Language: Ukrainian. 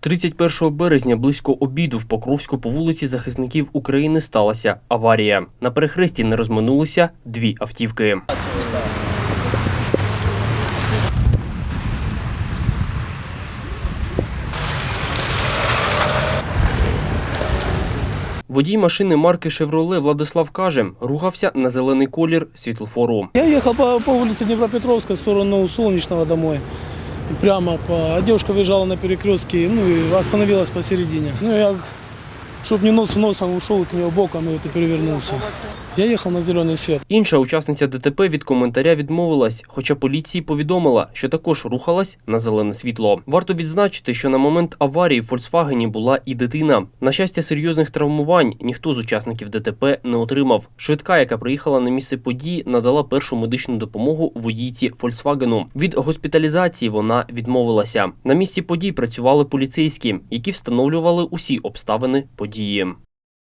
31 березня близько обіду в Покровську по вулиці захисників України сталася аварія. На перехресті не розминулися дві автівки. Водій машини марки «Шевроле» Владислав каже, рухався на зелений колір світлофору. Я ехал по, улице Днепропетровска в сторону Солнечного домой. Прямо по... А девушка выезжала на перекрестке, ну и остановилась посередине. Ну я, чтобы не нос в нос, ушел от нее боком и и. Я ехал на зеленый свет. Інша учасниця ДТП від коментаря відмовилась, хоча поліції повідомила, що також рухалась на зелене світло. Варто відзначити, що на момент аварії в Фольксвагені була і дитина. На щастя, серйозних травмувань ніхто з учасників ДТП не отримав. Швидка, яка приїхала на місце події, надала першу медичну допомогу водійці Фольксвагену. Від госпіталізації вона відмовилася. На місці подій працювали поліцейські, які встановлювали усі обставини події.